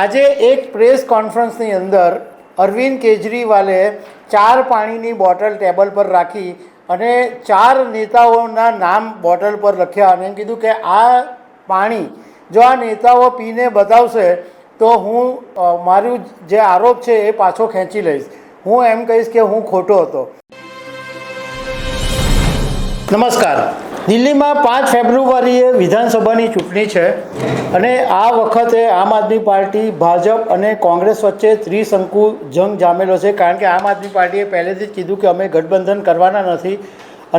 આજે એક પ્રેસ કોન્ફરન્સની અંદર અરવિંદ કેજરીવાલે ચાર પાણીની બોટલ ટેબલ પર રાખી અને ચાર નેતાઓના નામ બોટલ પર લખ્યા અને એમ કીધું કે આ પાણી જો આ નેતાઓ પીને બતાવશે, તો હું મારું જે આરોપ છે એ પાછો ખેંચી લઈશ. હું એમ કહીશ કે હું ખોટો હતો. નમસ્કાર. દિલ્હીમાં પાંચ ફેબ્રુઆરીએ વિધાનસભાની ચૂંટણી છે અને આ વખતે આમ આદમી પાર્ટી, ભાજપ અને કોંગ્રેસ વચ્ચે ત્રિશંકુ જંગ જામેલો છે. કારણ કે આમ આદમી પાર્ટીએ પહેલેથી જ કીધું કે અમે ગઠબંધન કરવાના નથી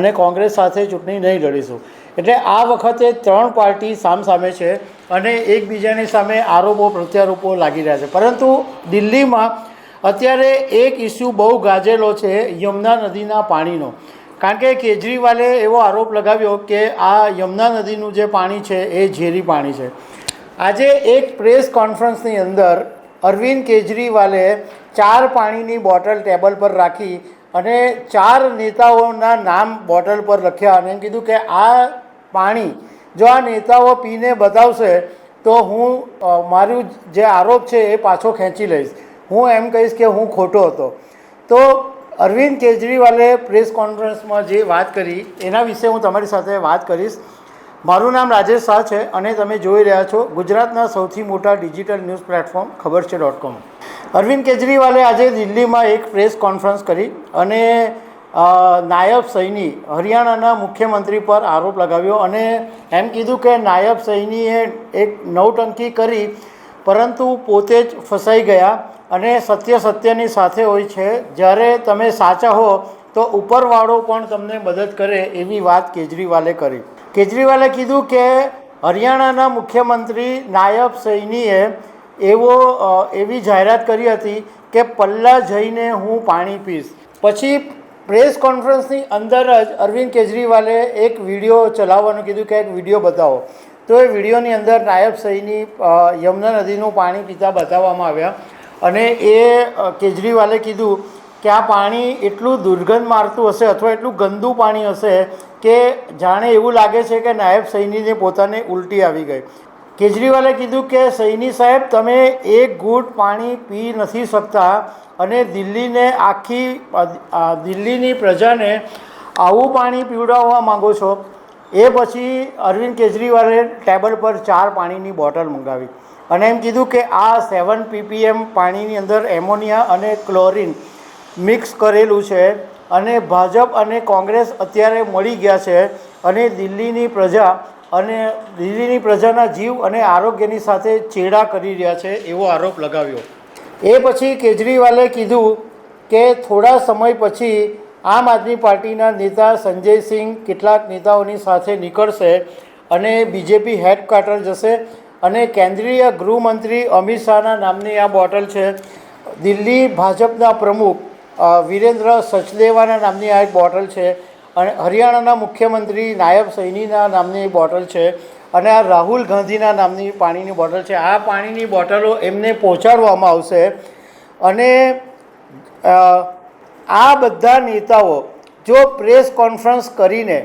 અને કોંગ્રેસ સાથે ચૂંટણી નહીં લડીશું. એટલે આ વખતે ત્રણ પાર્ટી સામસામે છે અને એકબીજાની સામે આરોપો, પ્રત્યારોપો લાગી રહ્યા છે. પરંતુ દિલ્હીમાં અત્યારે એક ઇસ્યુ બહુ ગાજેલો છે, યમુના નદીના પાણીનો. કારણ કે કેજરીવાલે એવો આરોપ લગાવ્યો કે આ યમુના નદીનું જે પાણી છે એ ઝેરી પાણી છે. આજે એક પ્રેસ કોન્ફરન્સની અંદર અરવિંદ કેજરીવાલે ચાર પાણીની બોટલ ટેબલ પર રાખી અને ચાર નેતાઓના નામ બોટલ પર લખ્યા અને એમ કીધું કે આ પાણી જો આ નેતાઓ પીને બતાવશે તો હું મારું જે આરોપ છે એ પાછો ખેંચી લઈશ. હું એમ કહીશ કે હું ખોટો હતો. તો અરવિંદ કેજરીવાલે પ્રેસ કોન્ફરન્સમાં જે વાત કરી, એના વિશે હું તમારી સાથે વાત કરીશ. મારું નામ રાજેશ શાહ છે અને તમે જોઈ રહ્યા છો ગુજરાતના સૌથી મોટા ડિજિટલ ન્યૂઝ પ્લેટફોર્મ, ખબર છે ડોટ કોમ અરવિંદ કેજરીવાલે આજે દિલ્હીમાં એક પ્રેસ કોન્ફરન્સ કરી અને નાયબ સૈની, હરિયાણાના મુખ્યમંત્રી પર આરોપ લગાવ્યો અને એમ કીધું કે નાયબ સૈનીએ એક નવટંકી કરી, પરંતુ પોતે જ ફસાઈ ગયા. અને સત્ય સત્યની સાથે હોય છે. જ્યારે તમે સાચા હો, તો ઉપરવાળો પણ તમને મદદ કરે એવી વાત કેજરીવાલે કરી. કેજરીવાલે કીધું કે હરિયાણાના મુખ્યમંત્રી નાયબ સૈનીએ એવો એવી જાહેરાત કરી હતી કે પલ્લા જઈને હું પાણી પીશ. પછી પ્રેસ કોન્ફરન્સની અંદર જ અરવિંદ કેજરીવાલે એક વીડિયો ચલાવવાનું કીધું કે એક વીડિયો બતાવો. તો એ વિડીયોની અંદર નાયબ સૈની યમુના નદીનું પાણી પીતા બતાવવામાં આવ્યા. અને એ કેજરીવાલે કીધું કે આ પાણી એટલું દુર્ગંધ મારતું હશે અથવા એટલું ગંદુ પાણી હશે કે જાણે એવું લાગે છે કે નાયબ સૈનીને પોતાને ઉલટી આવી ગઈ. કેજરીવાલે કીધું કે સૈની સાહેબ, તમે એક ઘૂંટ પાણી પી નથી શકતા અને દિલ્હીને આખી દિલ્હીની પ્રજાને આવું પાણી પીવડાવવા માગો છો. એ પછી અરવિંદ કેજરીવાલે ટેબલ પર ચાર પાણીની બોટલ મંગાવી. અને એમ કીધું કે આ સેવન પીપીએમ પાણીની અંદર એમોનિયા અને ક્લોરિન મિક્સ કરેલું છે અને ભાજપ અને કોંગ્રેસ અત્યારે મળી ગયા છે અને દિલ્હીની પ્રજા અને દિલ્હીની પ્રજાના જીવ અને આરોગ્યની સાથે ચેડા કરી રહ્યા છે એવો આરોપ લગાવ્યો. એ પછી કેજરીવાલે કીધું કે થોડા સમય પછી આમ આદમી પાર્ટીના નેતા સંજય સિંહ કેટલાક નેતાઓની સાથે નીકળશે અને બીજેપી હેડક્વાર્ટર જશે અને કેન્દ્રીય ગૃહમંત્રી અમિત શાહના નામની આ બોટલ છે. દિલ્હી ભાજપના પ્રમુખ વિરેન્દ્ર સચદેવાના નામની આ એક બોટલ છે અને હરિયાણાના મુખ્યમંત્રી નાયબ સૈનીના નામની બોટલ છે અને આ રાહુલ ગાંધીના નામની પાણીની બોટલ છે. આ પાણીની બોટલો એમને પહોંચાડવામાં આવશે અને આ બધા નેતાઓ જો પ્રેસ કોન્ફરન્સ કરીને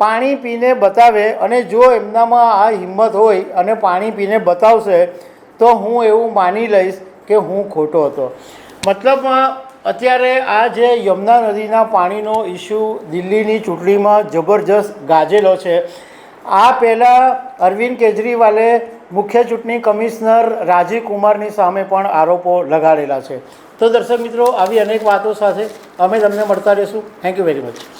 પાણી પીને બતાવે અને જો એમનામાં આ હિંમત હોય અને પાણી પીને બતાવશે, તો હું એવું માની લઈશ કે હું ખોટો હતો. મતલબમાં અત્યારે આ જે યમુના નદીના પાણીનો ઇસ્યુ દિલ્હીની ચૂંટણીમાં જબરજસ્ત ગાજેલો છે. આ પહેલાં અરવિંદ કેજરીવાલે મુખ્ય ચૂંટણી કમિશનર રાજીવ કુમારની સામે પણ આરોપો લગાડેલા છે. તો દર્શક મિત્રો, આવી અનેક વાતો સાથે અમે તમને મળતા રહીશું. Thank you very much